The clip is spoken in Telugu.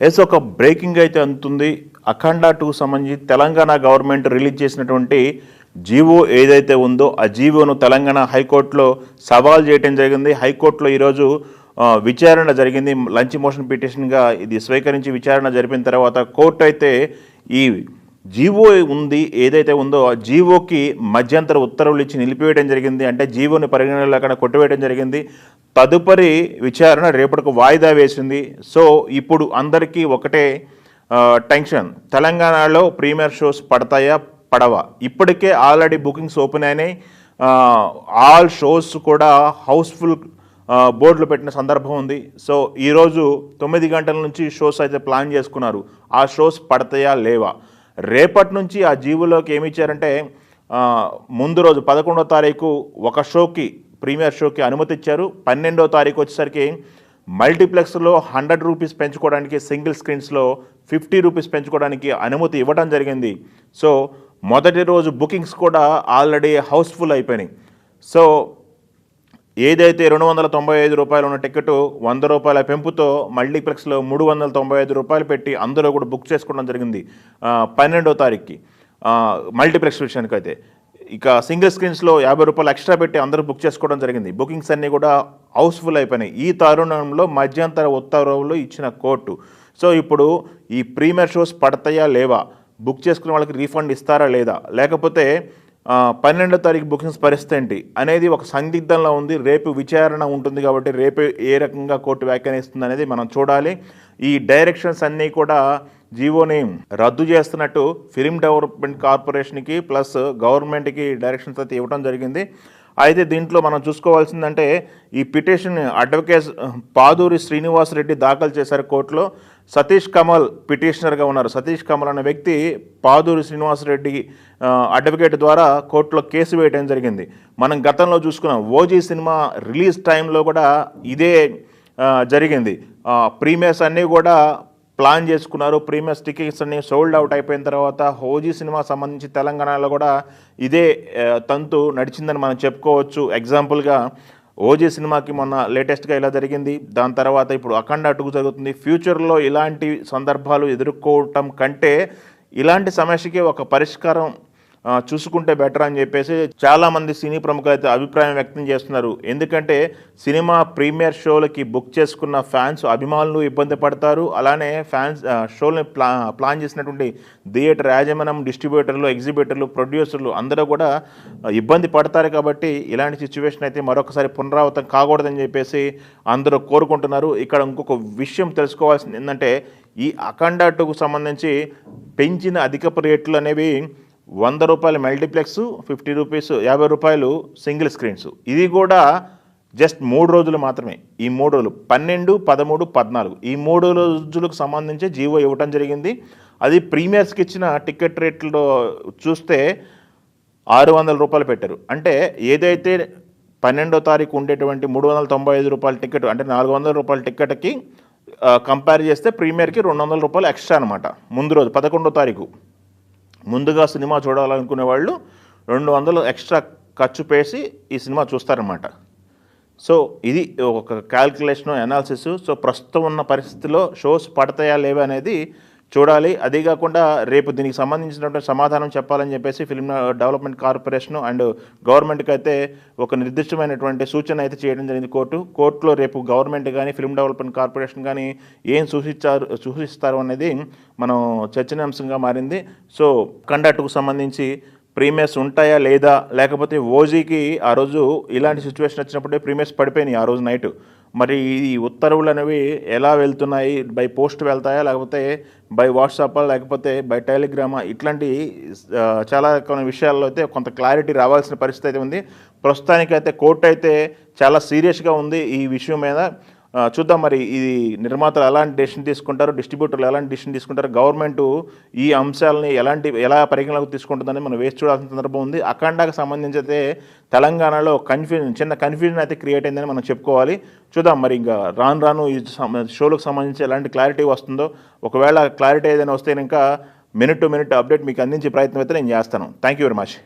ఎస్ ఒక బ్రేకింగ్ అయితే అందుతుంది. అఖండ టూ సంబంధించి తెలంగాణ గవర్నమెంట్ రిలీజ్ చేసినటువంటి జీవో ఏదైతే ఉందో ఆ జీవోను తెలంగాణ హైకోర్టులో సవాల్ చేయడం జరిగింది. హైకోర్టులో ఈరోజు విచారణ జరిగింది. లంచ్ మోషన్ పిటిషన్గా ఇది స్వీకరించి విచారణ జరిపిన తర్వాత కోర్టు అయితే ఈ జీవో ఉంది ఏదైతే ఉందో ఆ జీవోకి మధ్యంతర ఉత్తర్వులు ఇచ్చి నిలిపివేయడం జరిగింది. అంటే జీవోని పరిగణనలో అక్కడ కొట్టివేయడం జరిగింది. తదుపరి విచారణ రేపటికి వాయిదా వేసింది. సో ఇప్పుడు అందరికీ ఒకటే టెన్షన్. తెలంగాణలో ప్రీమియర్ షోస్ పడతాయా? పడవా. ఇప్పటికే ఆల్రెడీ బుకింగ్స్ ఓపెన్ అయినాయి. ఆల్ షోస్ కూడా హౌస్ఫుల్ బోర్డులు పెట్టిన సందర్భం ఉంది. సో ఈరోజు తొమ్మిది గంటల నుంచి షోస్ అయితే ప్లాన్ చేసుకున్నారు. ఆ షోస్ పడతాయా లేవా? రేపటి నుంచి ఆ జీవులోకి ఏమి ఇచ్చారంటే ముందు రోజు పదకొండో తారీఖు ఒక షోకి ప్రీమియర్ షోకి అనుమతి ఇచ్చారు. పన్నెండో తారీఖు వచ్చేసరికి మల్టీప్లెక్స్లో హండ్రెడ్ రూపీస్ పెంచుకోవడానికి సింగిల్ స్క్రీన్స్లో ఫిఫ్టీ రూపీస్ పెంచుకోవడానికి అనుమతి ఇవ్వడం జరిగింది. సో మొదటి రోజు బుకింగ్స్ కూడా ఆల్రెడీ హౌస్ఫుల్ అయిపోయినాయి. సో ఏదైతే రెండు వందల తొంభై ఐదు రూపాయలు ఉన్న టికెట్ వంద రూపాయల పెంపుతో మల్టీప్లెక్స్లో మూడు వందల తొంభై ఐదు రూపాయలు పెట్టి అందరూ కూడా బుక్ చేసుకోవడం జరిగింది. పన్నెండో తారీఖుకి. మల్టీప్లెక్స్ విషయానికి అయితే ఇక సింగిల్ స్క్రీన్స్లో యాభై రూపాయలు ఎక్స్ట్రా పెట్టి అందరూ బుక్ చేసుకోవడం జరిగింది. బుకింగ్స్ అన్నీ కూడా హౌస్ఫుల్ అయిపోయినాయి. ఈ తరుణంలో మధ్యంతర ఉత్తర్వులు ఇచ్చిన కోర్టు. సో ఇప్పుడు ఈ ప్రీమియర్ షోస్ పడతాయా లేవా? బుక్ చేసుకున్న వాళ్ళకి రీఫండ్ ఇస్తారా లేదా? లేకపోతే పన్నెండో తారీఖు బుకింగ్స్ పరిస్థితి ఏంటి? అనేది ఒక సందిగ్ధంలో ఉంది. రేపు విచారణ ఉంటుంది కాబట్టి రేపు ఏ రకంగా కోర్టు వ్యాఖ్యానిస్తుంది అనేది మనం చూడాలి. ఈ డైరెక్షన్స్ అన్నీ కూడా జీవోని రద్దు చేస్తున్నట్టు ఫిలిం డెవలప్మెంట్ కార్పొరేషన్కి ప్లస్ గవర్నమెంట్కి డైరెక్షన్స్ అయితే ఇవ్వడం జరిగింది. అయితే దీంట్లో మనం చూసుకోవాల్సిందంటే ఈ పిటిషన్ అడ్వకేట్ పాదూరి శ్రీనివాస్ రెడ్డి దాఖలు చేశారు కోర్టులో. సతీష్ కమల్ పిటిషనర్గా ఉన్నారు. సతీష్ కమల్ అనే వ్యక్తి పాదూరి శ్రీనివాస్ రెడ్డి అడ్వకేట్ ద్వారా కోర్టులో కేసు వేయడం జరిగింది. మనం గతంలో చూసుకున్నాం. ఓజీ సినిమా రిలీజ్ టైంలో కూడా ఇదే జరిగింది. ప్రీమియర్స్ అన్నీ కూడా ప్లాన్ చేసుకున్నారు. ప్రీమియర్ టికెట్స్ అన్ని సోల్డ్ అవుట్ అయిపోయిన తర్వాత హోజీ సినిమా సంబంధించి తెలంగాణలో కూడా ఇదే తంతు నడిచిందని మనం చెప్పుకోవచ్చు. ఎగ్జాంపుల్గా ఓజీ సినిమాకి మొన్న లేటెస్ట్గా ఇలా జరిగింది. దాని తర్వాత ఇప్పుడు అఖండ అటుకు జరుగుతుంది. ఫ్యూచర్లో ఇలాంటి సందర్భాలు ఎదుర్కోవటం కంటే ఇలాంటి సమస్యకి ఒక పరిష్కారం చూసుకుంటే బెటర్ అని చెప్పేసి చాలా మంది సినీ ప్రముఖులు అయితే అభిప్రాయం వ్యక్తం చేస్తున్నారు. ఎందుకంటే సినిమా ప్రీమియర్ షోలకి బుక్ చేసుకున్న ఫ్యాన్స్ అభిమానులు ఇబ్బంది పడతారు. అలానే ఫ్యాన్స్ ఆ, షోని ప్లా ప్లాన్ చేసినటువంటి థియేటర్ యాజమాన్యం డిస్ట్రిబ్యూటర్లు ఎగ్జిబిటర్లు ప్రొడ్యూసర్లు అందరూ కూడా ఇబ్బంది పడతారు కాబట్టి ఇలాంటి సిచ్యువేషన్ అయితే మరొకసారి పునరావృతం కాకూడదని చెప్పేసి అందరూ కోరుకుంటున్నారు. ఇక్కడ ఇంకొక విషయం తెలుసుకోవాల్సింది ఏంటంటే ఈ అఖండ టూకు సంబంధించి పెంచిన అధికపు రేట్లు అనేవి వంద రూపాయలు మల్టీప్లెక్స్ ఫిఫ్టీ రూపీస్ యాభై రూపాయలు సింగిల్ స్క్రీన్స్. ఇది కూడా జస్ట్ మూడు రోజులు మాత్రమే. ఈ మూడు రోజులు పన్నెండు పదమూడు పద్నాలుగు. ఈ మూడు రోజులకు సంబంధించి జీవో ఇవ్వటం జరిగింది. అది ప్రీమియర్స్కి ఇచ్చిన టికెట్ రేట్లో చూస్తే ఆరు వందల రూపాయలు పెట్టారు. అంటే ఏదైతే పన్నెండో తారీఖు ఉండేటువంటి మూడు వందల తొంభై ఐదు రూపాయల టికెట్ అంటే నాలుగు వందల రూపాయల టికెట్కి కంపేర్ చేస్తే ప్రీమియర్కి రెండు వందల రూపాయలు ఎక్స్ట్రా అనమాట ముందు రోజు పదకొండో తారీఖు. ముందుగా సినిమా చూడాలనుకునే వాళ్ళు రెండు వందలు ఎక్స్ట్రా ఖర్చు పేసి ఈ సినిమా చూస్తారన్నమాట. సో ఇది ఒక క్యాల్కులేషన్ అనాలిసిస్ సో ప్రస్తుతం ఉన్న పరిస్థితిలో షోస్ పడతాయా లేవా అనేది చూడాలి. అదే కాకుండా రేపు దీనికి సంబంధించినటువంటి సమాధానం చెప్పాలని చెప్పేసి ఫిల్మ్ డెవలప్మెంట్ కార్పొరేషన్ అండ్ గవర్నమెంట్కి అయితే ఒక నిర్దిష్టమైనటువంటి సూచన అయితే చేయడం జరిగింది కోర్టు. కోర్టులో రేపు గవర్నమెంట్ కానీ ఫిల్మ్ డెవలప్మెంట్ కార్పొరేషన్ కానీ ఏం సూచించారు సూచిస్తారు అనేది మనం చర్చనీయాంశంగా మారింది. సో కండక్ట్కు సంబంధించి ప్రీమియర్స్ ఉంటాయా లేదా? లేకపోతే ఓజీకి ఆ రోజు ఇలాంటి సిచ్యువేషన్ వచ్చినప్పుడే ప్రీమియర్స్ పడిపోయినాయి ఆ రోజు నైట్. మరి ఈ ఉత్తర్వులు అనేవి ఎలా వెళ్తున్నాయి? బై పోస్ట్ వెళ్తాయా? లేకపోతే బై వాట్సాప్? లేకపోతే బై టెలిగ్రామా? ఇట్లాంటి చాలా కొన్ని విషయాల్లో అయితే కొంత క్లారిటీ రావాల్సిన పరిస్థితి అయితే ఉంది. ప్రస్తుతానికైతే కోర్టు అయితే చాలా సీరియస్గా ఉంది ఈ విషయం మీద. చూద్దాం మరి ఇది నిర్మాతలు ఎలాంటి డెసిషన్ తీసుకుంటారు డిస్ట్రిబ్యూటర్లు ఎలాంటి డెసిషన్ తీసుకుంటారు గవర్నమెంట్ ఈ అంశాలని ఎలాంటి ఎలా పరిగణలోకి తీసుకుంటుందని మనం వేసి చూడాల్సిన సందర్భం ఉంది. అఖండకు సంబంధించి అయితే తెలంగాణలో కన్ఫ్యూజన్ చిన్న కన్ఫ్యూజన్ అయితే క్రియేట్ అయిందని మనం చెప్పుకోవాలి. చూద్దాం మరి ఇంకా రాను రాను ఈ షోలకు సంబంధించి ఎలాంటి క్లారిటీ వస్తుందో. ఒకవేళ క్లారిటీ ఏదైనా వస్తే ఇంకా మినిట్ టు మినిట్ అప్డేట్ మీకు అందించే ప్రయత్నం అయితే నేను చేస్తాను. Thank you very much